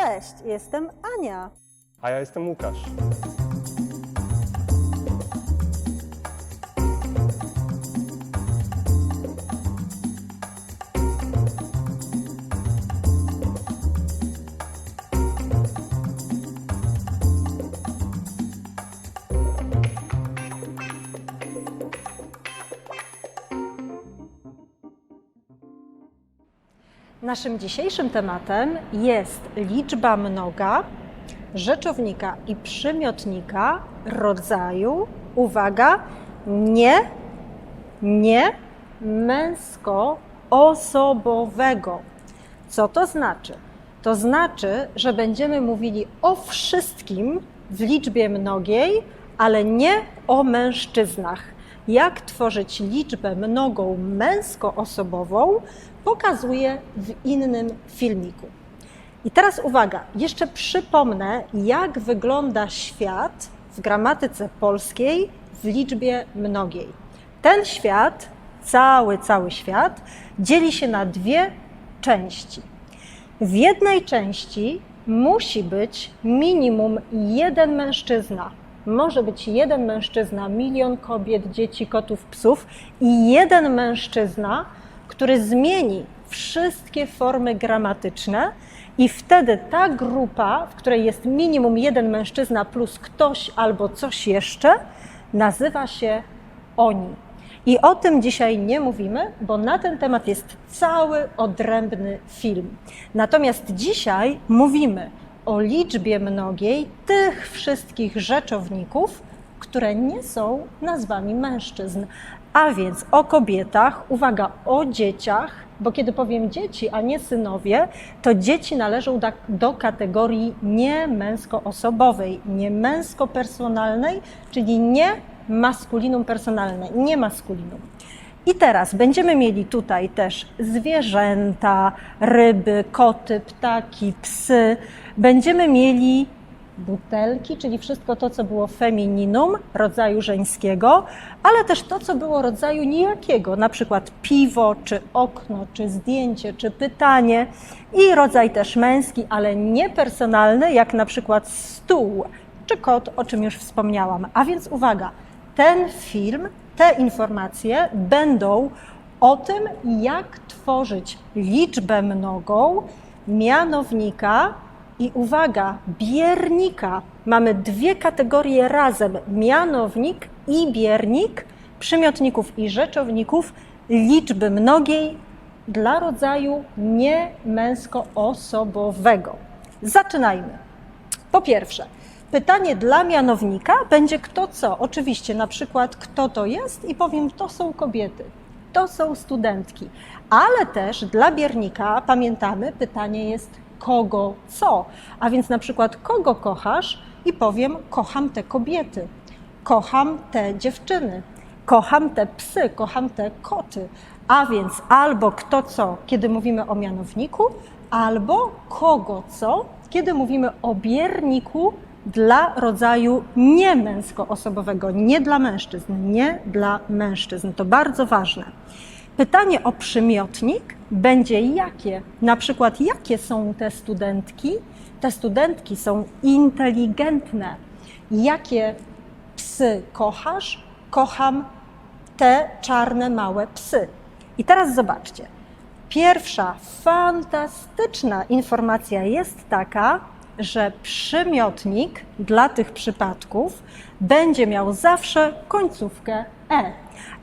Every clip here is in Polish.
Cześć, jestem Ania. A ja jestem Łukasz. Naszym dzisiejszym tematem jest liczba mnoga, rzeczownika i przymiotnika rodzaju, uwaga, nie, nie męsko-osobowego. Co to znaczy? To znaczy, że będziemy mówili o wszystkim w liczbie mnogiej, ale nie o mężczyznach. Jak tworzyć liczbę mnogą męskoosobową, pokazuję w innym filmiku. I teraz uwaga, jeszcze przypomnę, jak wygląda świat w gramatyce polskiej w liczbie mnogiej. Ten świat, cały, cały świat, dzieli się na dwie części. W jednej części musi być minimum jeden mężczyzna. Może być jeden mężczyzna, milion kobiet, dzieci, kotów, psów i jeden mężczyzna, który zmieni wszystkie formy gramatyczne, i wtedy ta grupa, w której jest minimum jeden mężczyzna plus ktoś albo coś jeszcze, nazywa się oni. I o tym dzisiaj nie mówimy, bo na ten temat jest cały odrębny film. Natomiast dzisiaj mówimy o liczbie mnogiej tych wszystkich rzeczowników, które nie są nazwami mężczyzn, a więc o kobietach, uwaga, o dzieciach, bo kiedy powiem dzieci, a nie synowie, to dzieci należą do, do kategorii nie męskoosobowej, nie męsko-personalnej, czyli nie maskulinum personalne, nie maskulinum. I teraz będziemy mieli tutaj też zwierzęta, ryby, koty, ptaki, psy. Będziemy mieli butelki, czyli wszystko to, co było femininum, rodzaju żeńskiego, ale też to, co było rodzaju nijakiego, na przykład piwo, czy okno, czy zdjęcie, czy pytanie i rodzaj też męski, ale niepersonalny, jak na przykład stół, czy kot, o czym już wspomniałam. A więc uwaga, ten film, te informacje będą o tym, jak tworzyć liczbę mnogą mianownika i uwaga, biernika. Mamy dwie kategorie razem: mianownik i biernik, przymiotników i rzeczowników liczby mnogiej dla rodzaju niemęskoosobowego. Zaczynajmy. Po pierwsze, pytanie dla mianownika będzie kto co. Oczywiście, na przykład, kto to jest, i powiem, to są kobiety, to są studentki. Ale też dla biernika, pamiętamy, pytanie jest kogo co. A więc na przykład, kogo kochasz, i powiem, kocham te kobiety, kocham te dziewczyny, kocham te psy, kocham te koty. A więc albo kto co, kiedy mówimy o mianowniku, albo kogo co, kiedy mówimy o bierniku dla rodzaju niemęskoosobowego, nie dla mężczyzn, nie dla mężczyzn. To bardzo ważne. Pytanie o przymiotnik będzie jakie? Na przykład, jakie są te studentki? Te studentki są inteligentne. Jakie psy kochasz? Kocham te czarne małe psy. I teraz zobaczcie. Pierwsza fantastyczna informacja jest taka, że przymiotnik dla tych przypadków będzie miał zawsze końcówkę e.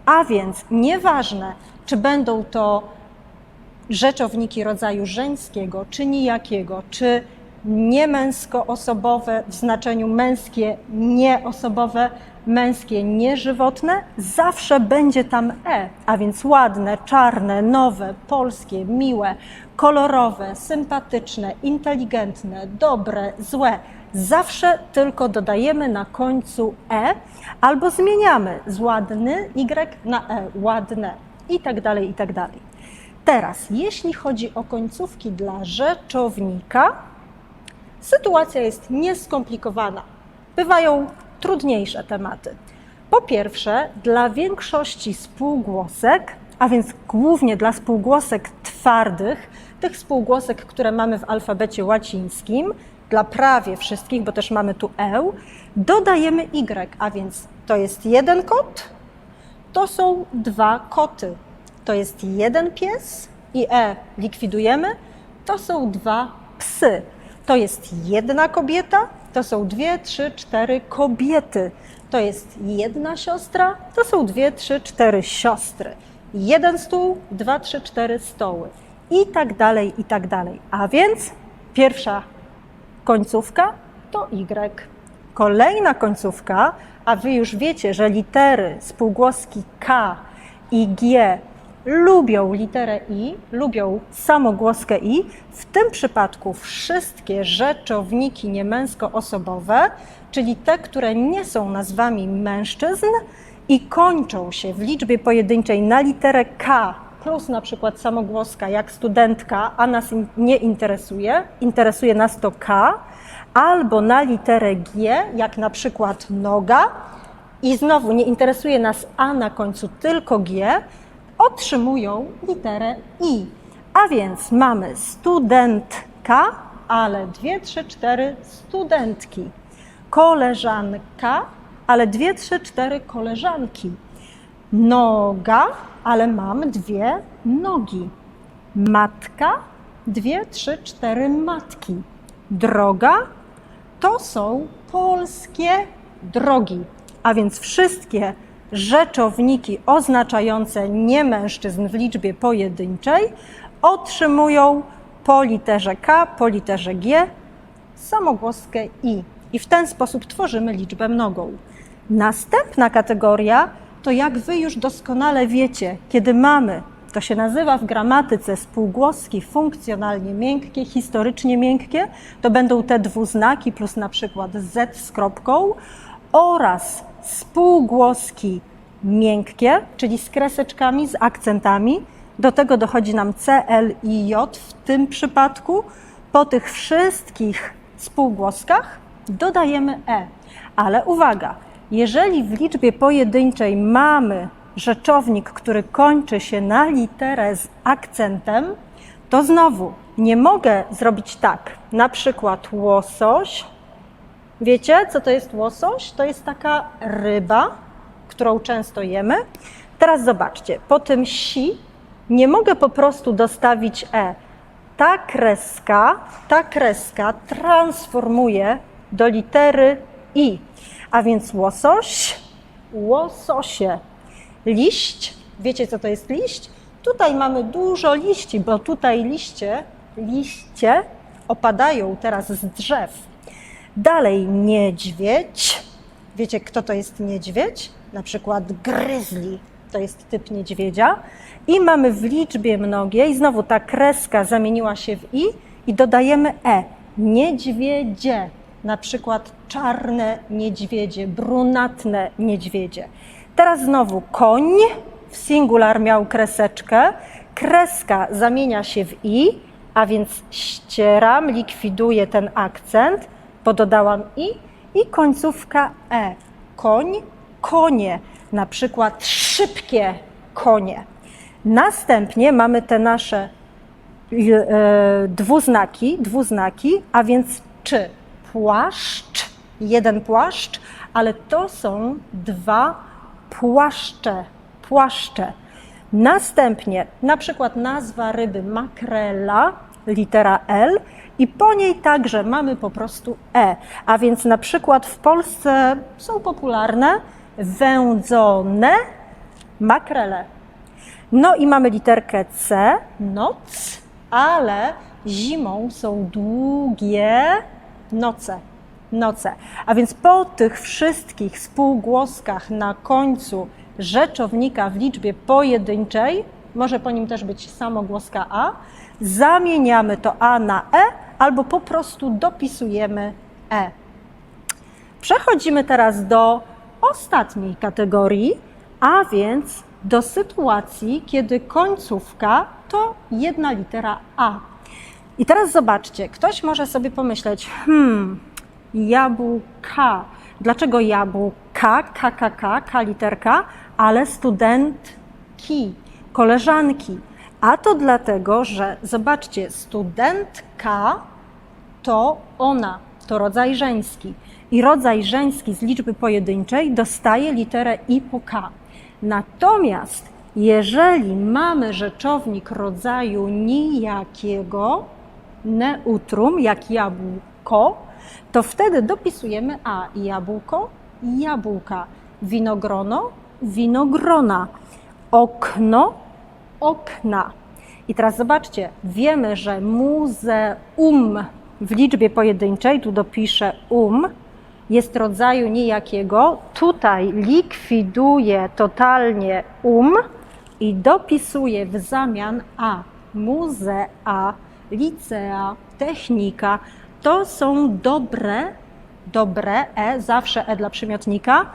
A więc nieważne, czy będą to rzeczowniki rodzaju żeńskiego, czy nijakiego, czy niemęskoosobowe w znaczeniu męskie, nieosobowe, męskie, nieżywotne, zawsze będzie tam e, a więc ładne, czarne, nowe, polskie, miłe, kolorowe, sympatyczne, inteligentne, dobre, złe. Zawsze tylko dodajemy na końcu e albo zmieniamy z ładny y na e, ładne i tak dalej, i tak dalej. Teraz, jeśli chodzi o końcówki dla rzeczownika, sytuacja jest nieskomplikowana. Bywają trudniejsze tematy. Po pierwsze, dla większości spółgłosek, a więc głównie dla spółgłosek tw twardych, tych spółgłosek, które mamy w alfabecie łacińskim, dla prawie wszystkich, bo też mamy tu e, dodajemy y, a więc to jest jeden kot, to są dwa koty. To jest jeden pies i e likwidujemy, to są dwa psy. To jest jedna kobieta, to są dwie, trzy, cztery kobiety. To jest jedna siostra, to są dwie, trzy, cztery siostry. Jeden stół, dwa, trzy, cztery stoły. I tak dalej, i tak dalej. A więc pierwsza końcówka to Y. Kolejna końcówka, a Wy już wiecie, że litery spółgłoski K i G lubią literę I, lubią samogłoskę I. W tym przypadku wszystkie rzeczowniki niemęskoosobowe, czyli te, które nie są nazwami mężczyzn i kończą się w liczbie pojedynczej na literę K plus na przykład samogłoska jak studentka, a nas nie interesuje, interesuje nas to K, albo na literę G, jak na przykład noga, i znowu nie interesuje nas A na końcu, tylko G, otrzymują literę I. A więc mamy studentka, ale dwie, trzy, cztery studentki. Koleżanka, ale dwie, trzy, cztery koleżanki. Noga, ale mam dwie nogi. Matka, dwie, trzy, cztery matki. Droga to są polskie drogi, a więc wszystkie rzeczowniki oznaczające nie mężczyzn w liczbie pojedynczej otrzymują po literze K, po literze G samogłoskę I. I w ten sposób tworzymy liczbę mnogą. Następna kategoria to jak Wy już doskonale wiecie, kiedy mamy, to się nazywa w gramatyce spółgłoski funkcjonalnie miękkie, historycznie miękkie, to będą te dwuznaki plus na przykład Z z kropką oraz spółgłoski miękkie, czyli z kreseczkami, z akcentami. Do tego dochodzi nam C, L i J w tym przypadku. Po tych wszystkich spółgłoskach dodajemy E. Ale uwaga, jeżeli w liczbie pojedynczej mamy rzeczownik, który kończy się na literę z akcentem, to znowu nie mogę zrobić tak. Na przykład łosoś. Wiecie, co to jest łosoś? To jest taka ryba, którą często jemy. Teraz zobaczcie, po tym si nie mogę po prostu dostawić e. Ta kreska, ta kreska transformuje do litery i. A więc łosoś, łososie. Liść, wiecie co to jest liść? Tutaj mamy dużo liści, bo tutaj liście, liście opadają teraz z drzew. Dalej niedźwiedź. Wiecie, kto to jest niedźwiedź? Na przykład gryzli. To jest typ niedźwiedzia. I mamy w liczbie mnogiej, znowu ta kreska zamieniła się w i i dodajemy e. Niedźwiedzie. Na przykład czarne niedźwiedzie, brunatne niedźwiedzie. Teraz znowu koń w singular miał kreseczkę. Kreska zamienia się w i, a więc ścieram, likwiduję ten akcent, bo dodałam i i końcówka e. Koń, konie, na przykład szybkie konie. Następnie mamy te nasze e, dwuznaki, dwuznaki, a więc czy płaszcz, jeden płaszcz, ale to są dwa płaszcze, płaszcze. Następnie na przykład nazwa ryby makrela, litera L i po niej także mamy po prostu E. A więc na przykład w Polsce są popularne wędzone makrele. No i mamy literkę C, noc, ale zimą są długie noce. Noce. A więc po tych wszystkich spółgłoskach na końcu rzeczownika w liczbie pojedynczej, może po nim też być samogłoska A, zamieniamy to A na E albo po prostu dopisujemy E. Przechodzimy teraz do ostatniej kategorii, a więc do sytuacji, kiedy końcówka to jedna litera A. I teraz zobaczcie, ktoś może sobie pomyśleć, hmm, jabłka. Dlaczego jabłka, K, K, K, K literka, ale studentki, koleżanki. A to dlatego, że zobaczcie, studentka to ona, to rodzaj żeński. I rodzaj żeński z liczby pojedynczej dostaje literę i po k. Natomiast jeżeli mamy rzeczownik rodzaju nijakiego, neutrum, jak jabłko, to wtedy dopisujemy a jabłko, jabłka, winogrono, winogrona, okno, okna. I teraz zobaczcie, wiemy, że muzeum w liczbie pojedynczej, tu dopiszę um, jest rodzaju nijakiego. Tutaj likwiduję totalnie um i dopisuję w zamian a. Muzea, licea, technika. To są dobre, dobre, e, zawsze e dla przymiotnika,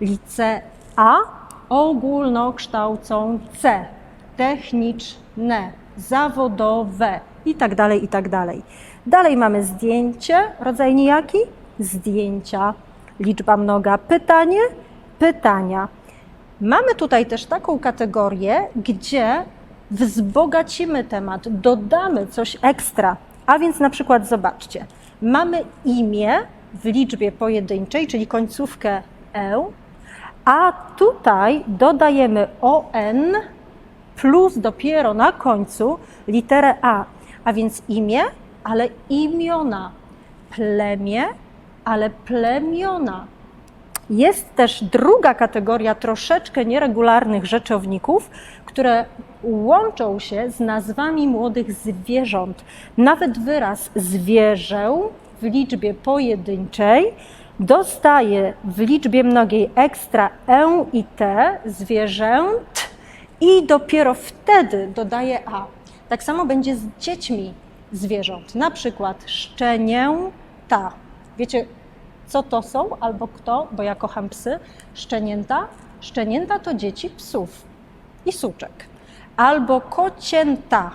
licea, ogólnokształcące, techniczne, zawodowe i tak dalej, i tak dalej. Mamy zdjęcie, rodzaj nijaki, zdjęcia, liczba mnoga, pytanie, pytania. Mamy tutaj też taką kategorię, gdzie wzbogacimy temat, dodamy coś ekstra. A więc na przykład zobaczcie, mamy imię w liczbie pojedynczej, czyli końcówkę e, a tutaj dodajemy on plus dopiero na końcu literę a, a więc imię, ale imiona, plemię, ale plemiona. Jest też druga kategoria troszeczkę nieregularnych rzeczowników, które łączą się z nazwami młodych zwierząt. Nawet wyraz zwierzę w liczbie pojedynczej dostaje w liczbie mnogiej ekstra e i t, zwierzęt, i dopiero wtedy dodaje a. Tak samo będzie z dziećmi zwierząt, na przykład szczenięta. Wiecie, co to są albo kto, bo ja kocham psy, szczenięta. Szczenięta to dzieci psów i suczek. Albo kocięta,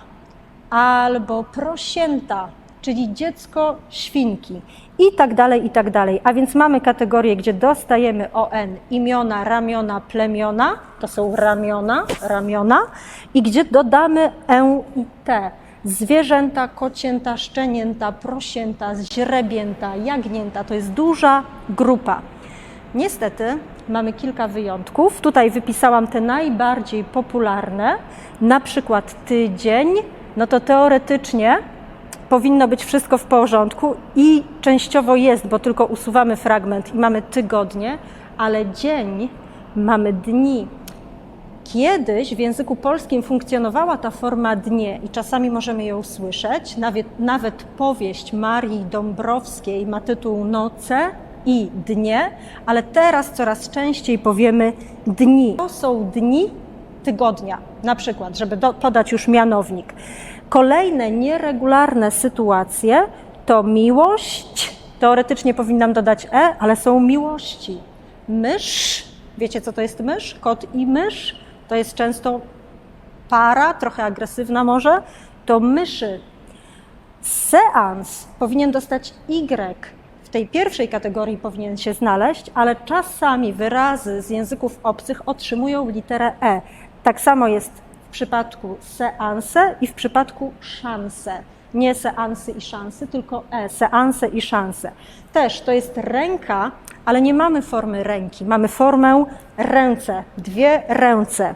albo prosięta, czyli dziecko świnki i tak dalej, i tak dalej. A więc mamy kategorię, gdzie dostajemy ON, imiona, ramiona, plemiona, to są ramiona, ramiona, i gdzie dodamy E i T, zwierzęta, kocięta, szczenięta, prosięta, źrebięta, jagnięta. To jest duża grupa. Niestety mamy kilka wyjątków. Tutaj wypisałam te najbardziej popularne, na przykład tydzień, no to teoretycznie powinno być wszystko w porządku i częściowo jest, bo tylko usuwamy fragment i mamy tygodnie, ale dzień mamy dni. Kiedyś w języku polskim funkcjonowała ta forma dnie i czasami możemy ją słyszeć. Nawet, nawet powieść Marii Dąbrowskiej ma tytuł Noce i dnie, ale teraz coraz częściej powiemy dni. To są dni tygodnia, na przykład, żeby do, podać już mianownik. Kolejne nieregularne sytuacje to miłość. Teoretycznie powinnam dodać e, ale są miłości. Mysz. Wiecie, co to jest mysz? Kot i mysz. To jest często para, trochę agresywna może. To myszy. Seans powinien dostać Y. W tej pierwszej kategorii powinien się znaleźć, ale czasami wyrazy z języków obcych otrzymują literę E. Tak samo jest przypadku seanse i w przypadku szanse. Nie seansy i szansy, tylko e, seanse i szanse. Też to jest ręka, ale nie mamy formy ręki, mamy formę ręce, dwie ręce.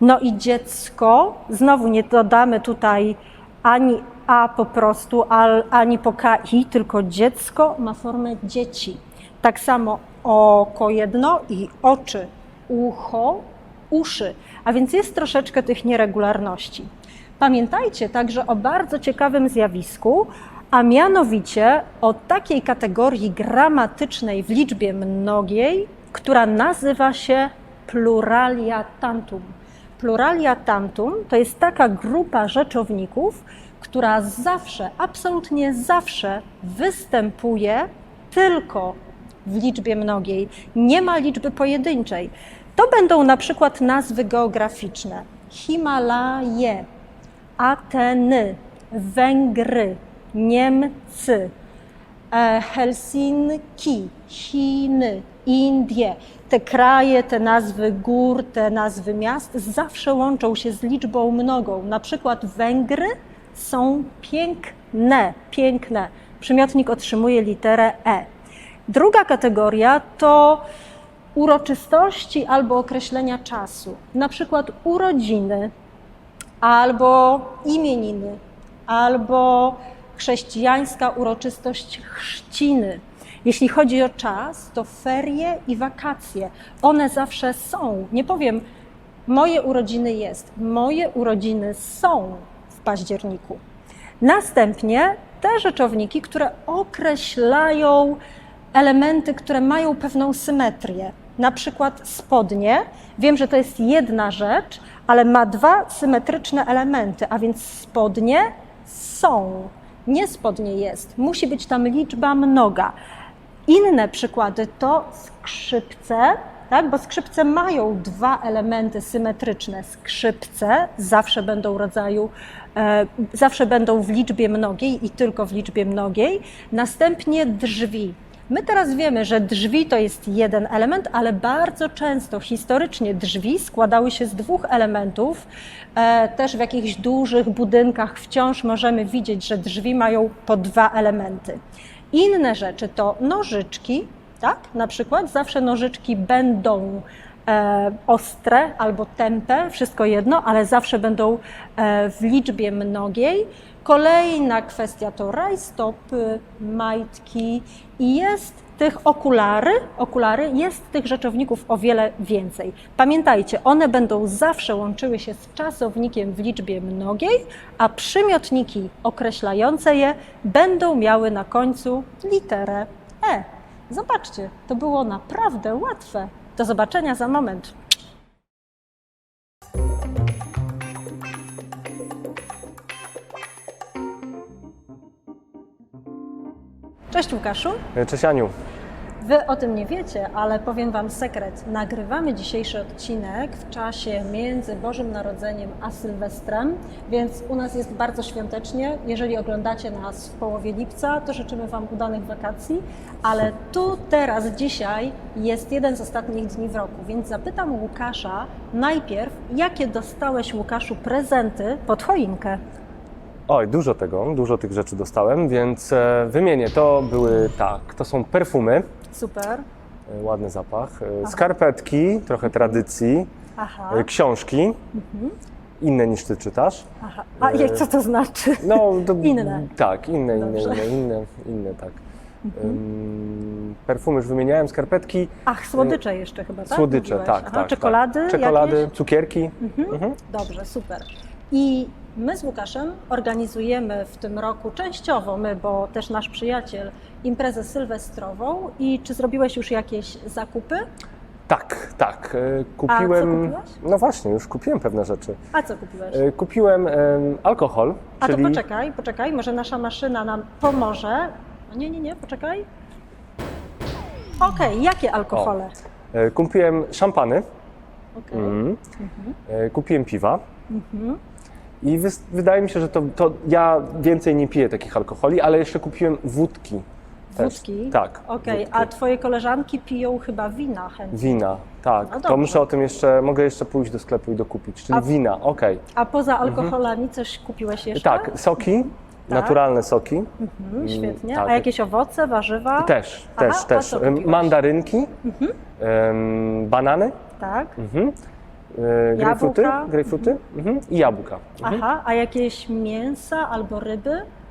No i dziecko, znowu nie dodamy tutaj ani a po prostu, ani po ki, tylko dziecko ma formę dzieci. Tak samo oko jedno i oczy, ucho, uszy, a więc jest troszeczkę tych nieregularności. Pamiętajcie także o bardzo ciekawym zjawisku, a mianowicie o takiej kategorii gramatycznej w liczbie mnogiej, która nazywa się pluralia tantum. Pluralia tantum to jest taka grupa rzeczowników, która zawsze, absolutnie zawsze występuje tylko w liczbie mnogiej. Nie ma liczby pojedynczej. To będą na przykład nazwy geograficzne: Himalaje, Ateny, Węgry, Niemcy, e, Helsinki, Chiny, Indie. Te kraje, te nazwy gór, te nazwy miast zawsze łączą się z liczbą mnogą. Na przykład Węgry są piękne, piękne. Przymiotnik otrzymuje literę E. Druga kategoria to uroczystości albo określenia czasu, na przykład urodziny, albo imieniny, albo chrześcijańska uroczystość chrzciny. Jeśli chodzi o czas, to ferie i wakacje. One zawsze są. Nie powiem, moje urodziny jest, moje urodziny są w październiku. Następnie te rzeczowniki, które określają elementy, które mają pewną symetrię. Na przykład spodnie. Wiem, że to jest jedna rzecz, ale ma dwa symetryczne elementy, a więc spodnie są. Nie spodnie jest. Musi być tam liczba mnoga. Inne przykłady to skrzypce, tak? bo skrzypce mają dwa elementy symetryczne. Skrzypce zawsze będą rodzaju, e, zawsze będą w liczbie mnogiej i tylko w liczbie mnogiej. Następnie drzwi. My teraz wiemy, że drzwi to jest jeden element, ale bardzo często historycznie drzwi składały się z dwóch elementów. E, Też w jakichś dużych budynkach wciąż możemy widzieć, że drzwi mają po dwa elementy. Inne rzeczy to nożyczki, tak? Na przykład zawsze nożyczki będą ostre albo tępe, wszystko jedno, ale zawsze będą e, w liczbie mnogiej. Kolejna kwestia to rajstopy, majtki i jest tych okulary, okulary, jest tych rzeczowników o wiele więcej. Pamiętajcie, one będą zawsze łączyły się z czasownikiem w liczbie mnogiej, a przymiotniki określające je będą miały na końcu literę E. Zobaczcie, to było naprawdę łatwe. Do zobaczenia za moment. Cześć Łukaszu. Cześć Aniu. Wy o tym nie wiecie, ale powiem Wam sekret. Nagrywamy dzisiejszy odcinek w czasie między Bożym Narodzeniem a Sylwestrem, więc u nas jest bardzo świątecznie. Jeżeli oglądacie nas w połowie lipca, to życzymy Wam udanych wakacji, ale tu, teraz, dzisiaj jest jeden z ostatnich dni w roku, więc zapytam Łukasza najpierw, jakie dostałeś Łukaszu prezenty pod choinkę? Oj, dużo tego, dużo tych rzeczy dostałem, więc e, wymienię. To były tak, to są perfumy, Super. e, ładny zapach, e, skarpetki, trochę tradycji, Aha, e, książki, inne niż ty czytasz. aha. A jak co to znaczy? No, to, Inne. Tak, inne, inne, Dobrze. inne, inne, inne, tak. Ym, perfumy już wymieniałem, skarpetki, Ach, słodycze jeszcze chyba, tak? słodycze, Mówiłeś? tak, Aha, tak. Czekolady? tak. Czekolady, Jakieś? cukierki. Mhm. Dobrze, super. I my z Łukaszem organizujemy w tym roku częściowo my, bo też nasz przyjaciel, imprezę sylwestrową. I czy zrobiłeś już jakieś zakupy? Tak, tak. e, Kupiłem. kupiłeś? No właśnie, już kupiłem pewne rzeczy. A co kupiłeś? E, Kupiłem em, alkohol, A czyli to poczekaj, poczekaj, może nasza maszyna nam pomoże. O, Nie, nie, nie, poczekaj. Okej, jakie alkohole? e, kupiłem szampany, Okej. mm, e, kupiłem piwa. I wys- wydaje mi się, że to, to ja więcej nie piję takich alkoholi, ale jeszcze kupiłem wódki. też. Wódki? Tak. Okej, wódki. a twoje koleżanki piją chyba wina chętnie. Wina, tak. No to dobrze. muszę o tym jeszcze, mogę jeszcze pójść do sklepu i dokupić. Czyli A- wina, okej. A poza alkoholami coś kupiłeś jeszcze? Tak, soki, naturalne soki. Mhm, świetnie. tak. A jakieś owoce, warzywa? Też, Aha, też, a też. co? Mandarynki, em, banany, Tak. mhm. E, grejpfruty, Jabłka. grejpfruty mhm. i jabłka. Mhm. Aha, a jakieś mięsa albo ryby?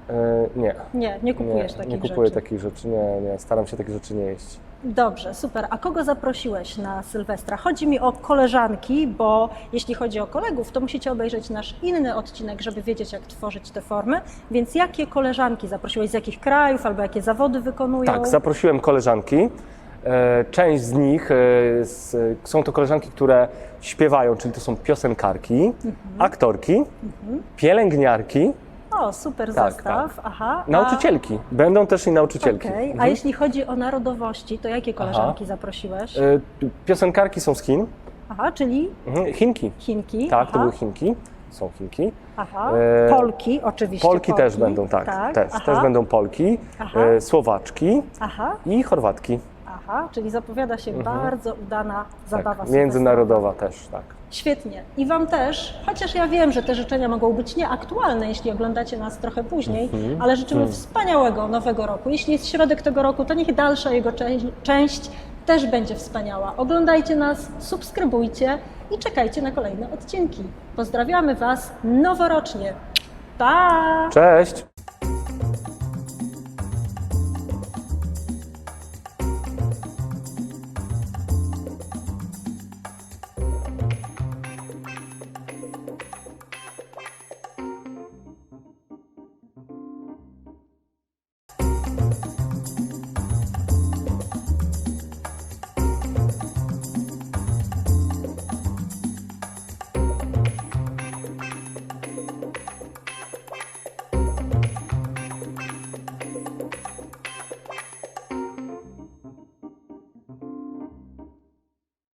E, nie, Nie, nie nie, kupujesz takich nie kupuję rzeczy. takich rzeczy, nie, nie, staram się takich rzeczy nie jeść. Dobrze, super. A kogo zaprosiłeś na Sylwestra? Chodzi mi o koleżanki, bo jeśli chodzi o kolegów, to musicie obejrzeć nasz inny odcinek, żeby wiedzieć, jak tworzyć te formy. Więc jakie koleżanki zaprosiłeś? Z jakich krajów albo jakie zawody wykonują? Tak, zaprosiłem koleżanki. E, Część z nich e, są to koleżanki, które śpiewają, czyli to są piosenkarki, Mhm. aktorki, pielęgniarki, O, super Tak, zestaw. Aha. a- nauczycielki. Będą też i nauczycielki. Okej, a Mhm. jeśli chodzi o narodowości, to jakie koleżanki zaprosiłeś? E, Piosenkarki są z Chin, Aha, czyli mhm. Chinki. Chinki. Tak, aha. to były Chinki, są Chinki. Aha. Polki, oczywiście. Polki też będą, tak, też, aha. też będą Polki, Aha. Słowaczki Aha, i Chorwatki. Czyli zapowiada się bardzo udana zabawa Mhm. tak, międzynarodowa też, tak. Świetnie. I Wam też, chociaż ja wiem, że te życzenia mogą być nieaktualne, jeśli oglądacie nas trochę później, Mhm. ale życzymy wspaniałego nowego roku. Jeśli jest środek tego roku, to niech dalsza jego część, część też będzie wspaniała. Oglądajcie nas, subskrybujcie i czekajcie na kolejne odcinki. Pozdrawiamy Was noworocznie. Pa! Cześć!